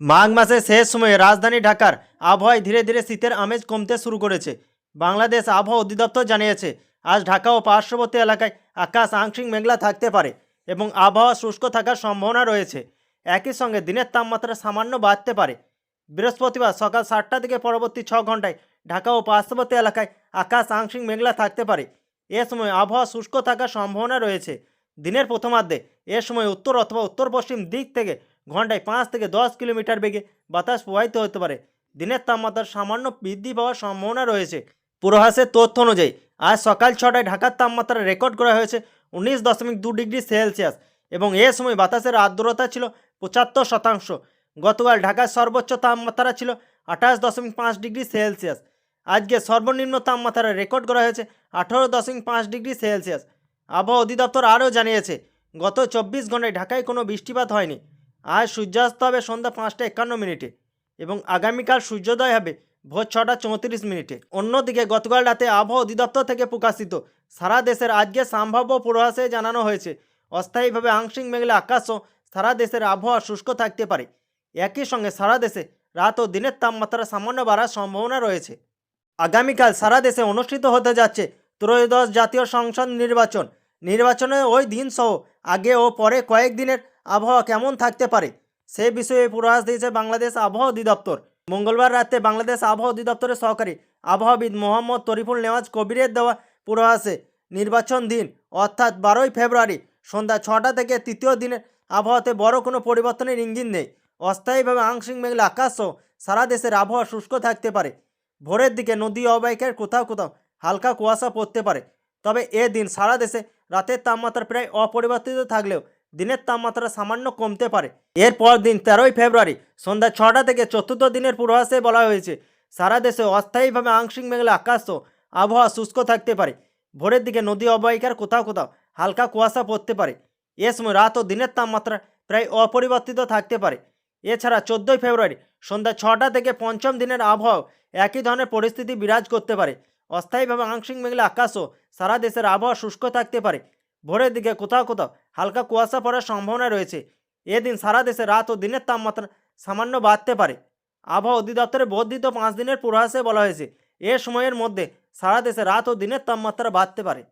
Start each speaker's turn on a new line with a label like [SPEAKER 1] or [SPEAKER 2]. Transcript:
[SPEAKER 1] মাঘ মাসের শেষ সময়ে রাজধানী ঢাকার আবহাওয়ায় ধীরে ধীরে শীতের আমেজ কমতে শুরু করেছে। বাংলাদেশ আবহাওয়া অধিদপ্তর জানিয়েছে, আজ ঢাকা ও পার্শ্ববর্তী এলাকায় আকাশ আংশিক মেঘলা থাকতে পারে এবং আবহাওয়া শুষ্ক থাকার সম্ভাবনা রয়েছে। একই সঙ্গে দিনের তাপমাত্রা সামান্য বাড়তে পারে। বৃহস্পতিবার সকাল সাতটা থেকে পরবর্তী ছ ঘন্টায় ঢাকা ও পার্শ্ববর্তী এলাকায় আকাশ আংশিক মেঘলা থাকতে পারে। এ সময় আবহাওয়া শুষ্ক থাকার সম্ভাবনা রয়েছে। দিনের প্রথমার্ধে, এ সময় উত্তর অথবা উত্তর পশ্চিম দিক থেকে ঘন্টায় পাঁচ থেকে দশ কিলোমিটার বেগে বাতাস প্রবাহিত হতে পারে। দিনের তাপমাত্রার সামান্য বৃদ্ধি পাওয়ার সম্ভাবনা রয়েছে। পূর্বাভাসের তথ্য অনুযায়ী, আজ সকাল ছটায় ঢাকার তাপমাত্রা রেকর্ড করা হয়েছে উনিশ দশমিক দু ডিগ্রি সেলসিয়াস এবং এ সময় বাতাসের আর্দ্রতা ছিল পঁচাত্তর শতাংশ। গতকাল ঢাকার সর্বোচ্চ তাপমাত্রা ছিল আঠাশ দশমিক পাঁচ ডিগ্রি সেলসিয়াস। আজকে সর্বনিম্ন তাপমাত্রা রেকর্ড করা হয়েছে আঠারো দশমিক পাঁচ ডিগ্রি সেলসিয়াস। আবহাওয়া অধিদপ্তর আরও জানিয়েছে, গত চব্বিশ ঘন্টায় ঢাকায় কোনো বৃষ্টিপাত হয়নি। আজ সূর্যাস্ত হবে সন্ধ্যা পাঁচটা একান্ন মিনিটে এবং আগামীকাল সূর্যোদয় হবে ভোর ছটা চৌত্রিশ মিনিটে। অন্যদিকে গতকাল রাতে আবহাওয়া অধিদপ্তর থেকে প্রকাশিত সারা দেশের আজকে সম্ভাব্য পূর্বাভাসে জানানো হয়েছে, অস্থায়ীভাবে আংশিক মেঘলা আকাশও সারা দেশের আবহাওয়া শুষ্ক থাকতে পারে। একই সঙ্গে সারা দেশে রাত ও দিনের তাপমাত্রা সামান্য বাড়ার সম্ভাবনা রয়েছে। আগামীকাল সারা দেশে অনুষ্ঠিত হতে যাচ্ছে ত্রয়োদশ জাতীয় সংসদ নির্বাচন। নির্বাচনে ওই দিন সহ আগে ও পরে কয়েকদিনের আবহাওয়া কেমন থাকতে পারে? সে বিষয়ে পূর্বাভাস দিয়েছে বাংলাদেশ আবহাওয়া অধিদপ্তর। মঙ্গলবার রাতে বাংলাদেশ আবহাওয়া অধিদপ্তরের সহকারী আবহাওয়াবিদ মোহাম্মদ তরিফুল নেওয়াজ কবিরের দেওয়া পূর্বাভাসে নির্বাচন দিন, অর্থাৎ বারোই ফেব্রুয়ারি সন্ধ্যা ছটা থেকে তৃতীয় দিনের আবহাওয়াতে বড় কোনো পরিবর্তনের ইঙ্গিত নেই। অস্থায়ীভাবে আংশিক মেঘলা আকাশসহ সারা দেশের আবহাওয়া শুষ্ক থাকতে পারে। ভোরের দিকে নদী অববাহিকার কোথাও কোথাও হালকা কুয়াশা পড়তে পারে। তবে এ দিন সারা দেশে রাতের তাপমাত্রা প্রায় অপরিবর্তিত থাকলেও দিনের তাপমাত্রা সামান্য কমতে পারে। এরপর দিন তেরোই ফেব্রুয়ারি, সন্ধ্যা ছটা থেকে চতুর্থ দিনের পূর্বাভাসে বলা হয়েছে, সারা দেশে অস্থায়ীভাবে আংশিক মেঘলা আকাশসহ আবহাওয়া শুষ্ক থাকতে পারে। ভোরের দিকে নদী অববাহিকার কোথাও কোথাও হালকা কুয়াশা পড়তে পারে। এ সময় রাত ও দিনের তাপমাত্রা প্রায় অপরিবর্তিত থাকতে পারে। এছাড়া চোদ্দোই ফেব্রুয়ারি, সন্ধ্যা ছটা থেকে পঞ্চম দিনের আবহাওয়া একই ধরনের পরিস্থিতি বিরাজ করতে পারে। অস্থায়ীভাবে আংশিক মেঘলা আকাশও সারা দেশের আবহাওয়া শুষ্ক থাকতে পারে। ভোরের দিকে কোথাও কোথাও হালকা কুয়াশা পড়ার সম্ভাবনা রয়েছে। এদিন সারা দেশে রাত ও দিনের তাপমাত্রা সামান্য বাড়তে পারে। আবহাওয়া অধিদপ্তরে বর্ধিত পাঁচ দিনের পূর্বাভাসে বলা হয়েছে, এ সময়ের মধ্যে সারা দেশে রাত ও দিনের তাপমাত্রা বাড়তে পারে।